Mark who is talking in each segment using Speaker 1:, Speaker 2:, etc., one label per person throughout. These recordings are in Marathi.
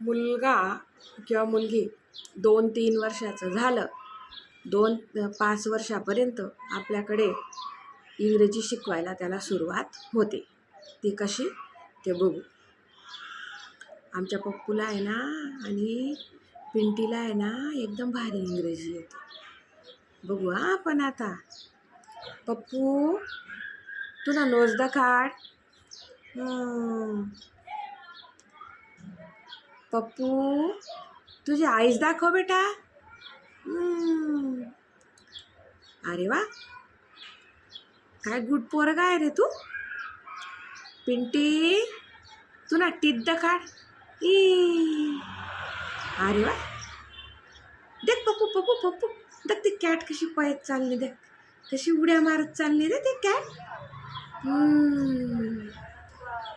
Speaker 1: मुलगा किंवा मुलगी दोन तीन वर्षाचं झालं दोन पाच वर्षापर्यंत आपल्याकडे इंग्रजी शिकवायला त्याला सुरुवात होते. ती कशी? ते बघू. आमच्या पप्पूला आहे ना आणि पिंटीला आहे ना एकदम भारी इंग्रजी येते. बघू हा पण आता. पप्पू तुला नोज काढ हम्म. पप्पू तुझी आईस दाखव बेटा. अरे वा. काय गुड पोरगा आहे रे तू. पिंटी तू ना टिद्द काढ. अरे वा. देख पप्पू पप्पू पप्पू. देख ती कॅट कशी पळत चालली देख. कशी उड्या मारत चालली रे ती कॅट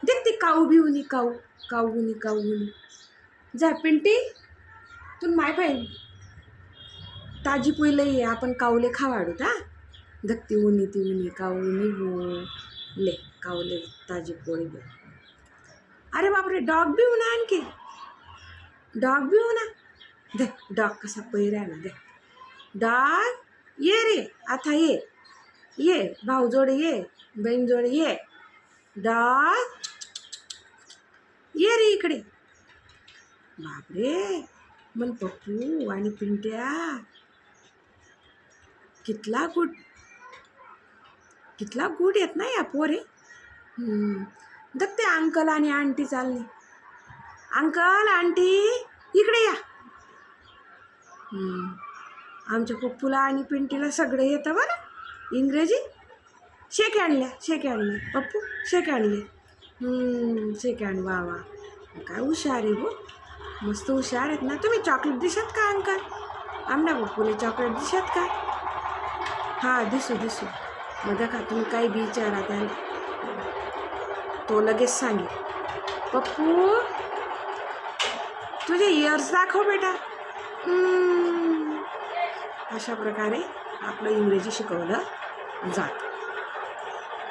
Speaker 1: देख ती काऊ बिवनी काऊ काऊ गुनी काऊ गुनी जा पिंटी तू माय पाहिजे ताजी पोळी ये आपण कावले खावाडूत हा धक्ती उनी ती उनी कावनी हो ले कावले ताजी पोळी बे अरे बापरे डॉग बी ना आणखी. डॉग बी ना दे डॉग कसा पहिरा ना दे. डॉग ये रे आता ये. ये भाऊजोडे ये बहीणजोडे ये. डॉग ये रे इकडे. बापरे! मन पप्पू आणि पिंट्या. कितला गुड कितला गुड येत ना या पोरे? हम्म. बघ ते अंकल आणि आंटी चालली. अंकल आंटी इकडे या. आमच्या पप्पूला आणि पिंटीला सगळं येतं बरं. इंग्रजी? शेक आणल्या शेक आणले पप्पू शेक आणले शेक आण वा वा. काय हुशार आहे गो. मस्त हुशार आहेत ना. तुम्ही चॉकलेट दिसत का अंकल? आमना पप्पूला चॉकलेट दिसत का? हां दिसू दिसू. मग का तुम्ही काही बी विचारा त्याला तो लगेच सांगे पप्पू तुझे इयर्स दाखव बेटा. अशा प्रकारे आपलं इंग्रजी शिकवलं जातं.